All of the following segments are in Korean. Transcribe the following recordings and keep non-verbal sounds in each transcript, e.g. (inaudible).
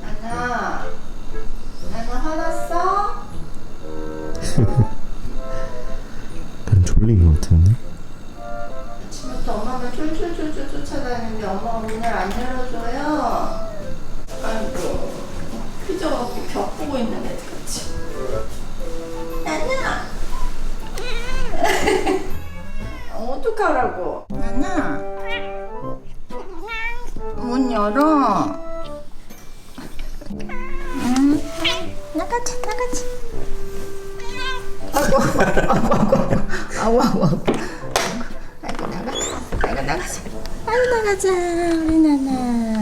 나나, 나나 화났어? 쫓아다니는데 엄마가 문을 안 열어줘요. 삐져갖고 벽 보고 있는 애들 같이. 나나! (laughs) 어떡하라고? 나나! 문 열어. 응? 나가자, 나가자. 아이고, 아이고, 아이고, 아이고, 아이고. 아이고 나가 아이고 나가자 아이고 나가자 우리 나나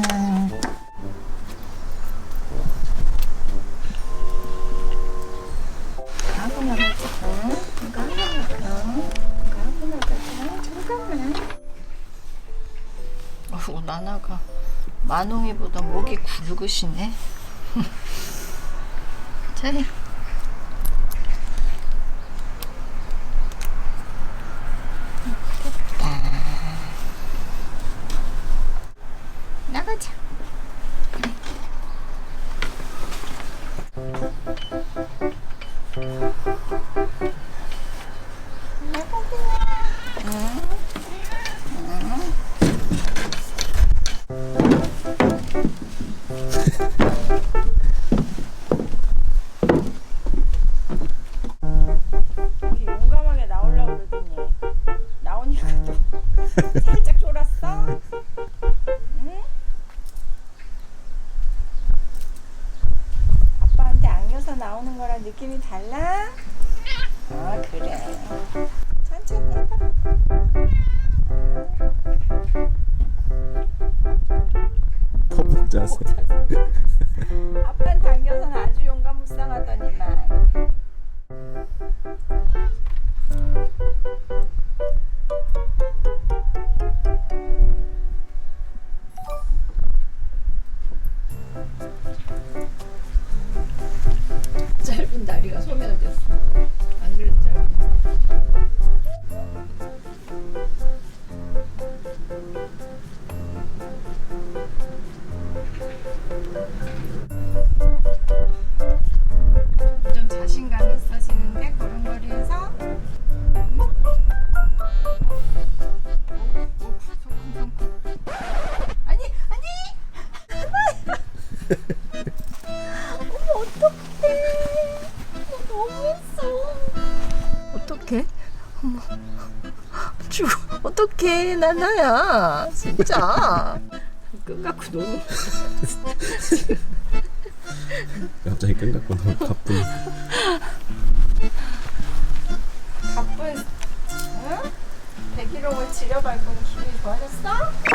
나나가 만홍이보다 목이 굵으시네. (laughs) 자야 나오는 거랑 느낌이 달라? 아 그래. 천천히. 해봐 거북 자세. (laughs) 아빠한테 당겨서는 아주 용감 무쌍하더니만 좀 자신감이 있어지는데 걸음걸이에서? 아니 아니! 어머 어떡해. 너무했어 어떡해? 어머 죽어 어떡해 나나야. 진짜 끈 갖고 너무 갑자기 끈갖고 너무 가쁜 가쁜 응? 백일홍을 지려밟고는 기분이 좋아졌어?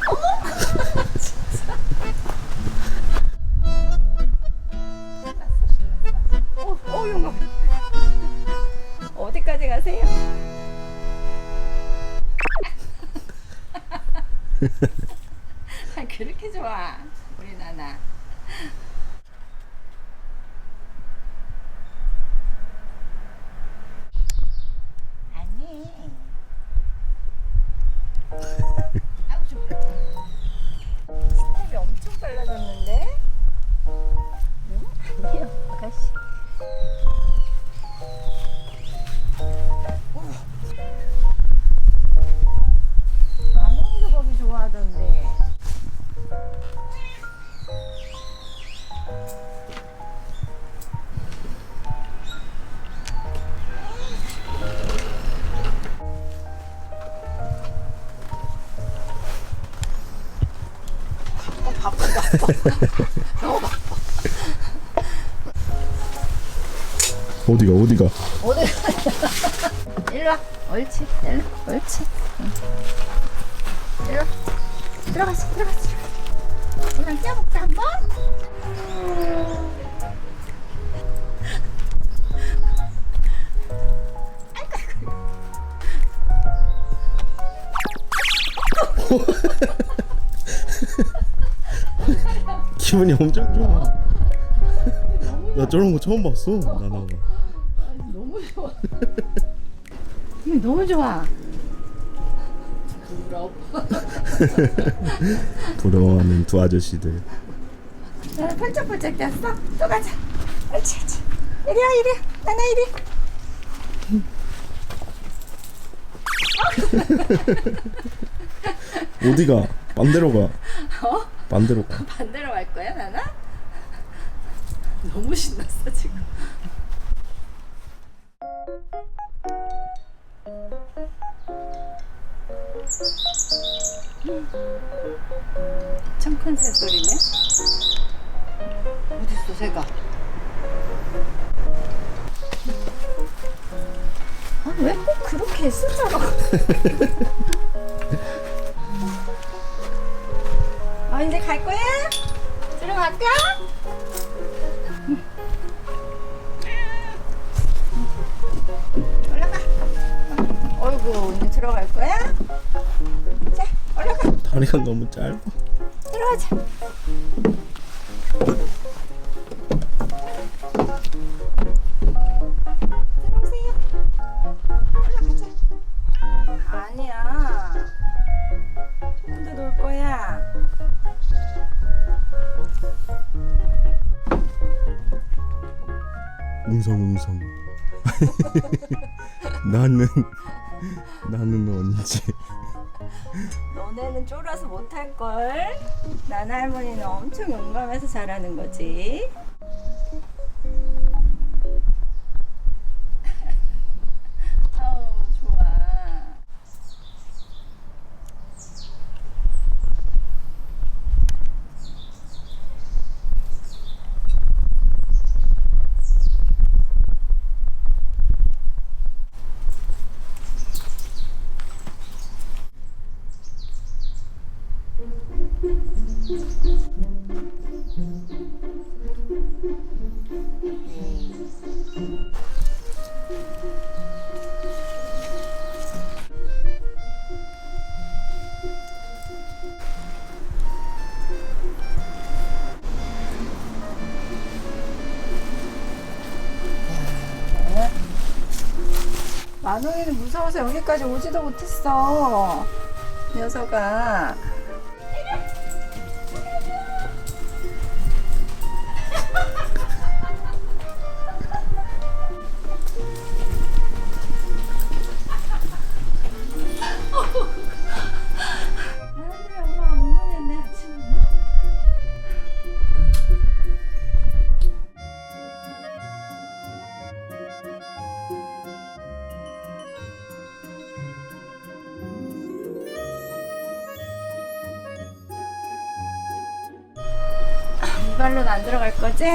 (laughs) 어디가 어디 가? (laughs) 일로 와. 옳지. 일로. 옳지. 응. 일로 와. 들어갔어 들어갔어 그냥 쪄볼까 한번? 아이고 아이고 기분이 엄청 좋아. 나 저런 거 처음 봤어. 나나가. 너무 좋아. 음, 너무 좋아. (laughs) 부러워하는 두 아저씨들. 나 펄쩍펄쩍 됐어. 또 가자. 옳지, 옳지. 이리야, 이리. 나나 이리. 어디가? 반대로 가. 어? 반대로 가. (laughs) 반대로 갈 거야, 나나? (laughs) 너무 신났어 지금. 엄청 큰 새소리네. 어딨어 새가? 아, 왜 꼭 그렇게 스스로? (laughs) 갈 거야? 들어갈까? 올라가. 어이구 이제 들어갈 거야? 자 올라가 다리가 너무 짧아. 들어가자. 웅성웅성. (laughs) 나는 나는 언제? 너네는 쫄아서 못할 걸. 나나 할머니는 엄청 용감해서 잘하는 거지. 만원이는 무서워서 여기까지 오지도 못했어. 녀석아. 발로는 안 들어갈 거지?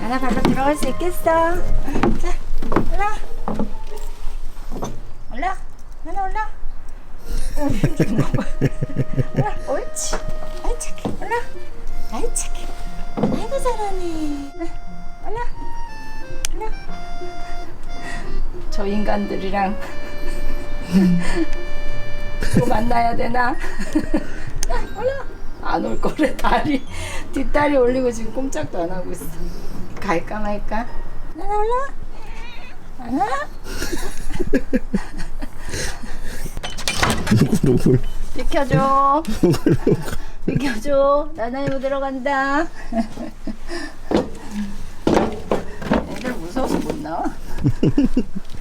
하나 발로 들어갈 수 있겠어? 자, 올라. 올라. 하나 올라. 올라. 옳지. 아이 착해. 올라. 아이 착해. 아이고 잘하네. 올라. 올라. 저 인간들이랑 (laughs) 또 만나야 되나? (laughs) 안 올 거래 (laughs) 다리 뒷다리 올리고 지금 꼼짝도 안 하고 있어. 갈까 말까? 하나 올라. 하나. 누굴 비켜줘. 비켜줘. 나나이 못 들어간다. (laughs) 애들 무서워서 못 나와. (laughs)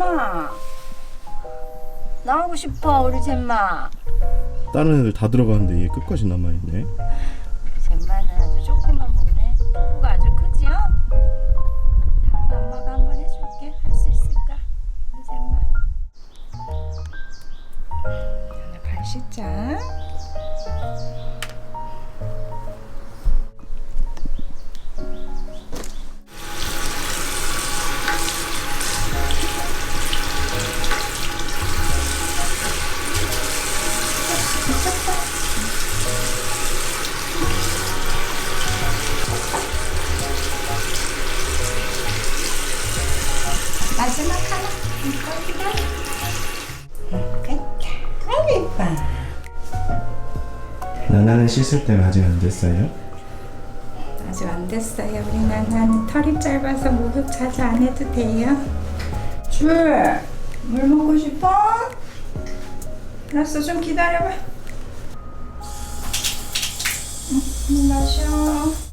잼마 나오고 싶어 우리 잼마 다른 애들 다 들어가는데 얘 끝까지 남아 있네. 아이고 이뻐 나나는 씻을 때가 아직 안 됐어요? 아직 안 됐어요. 우리 나나는 털이 짧아서 목욕 자주 안 해도 돼요. 줄, 물 먹고 싶어? 알았어, 좀 기다려봐. 응, 물 마셔.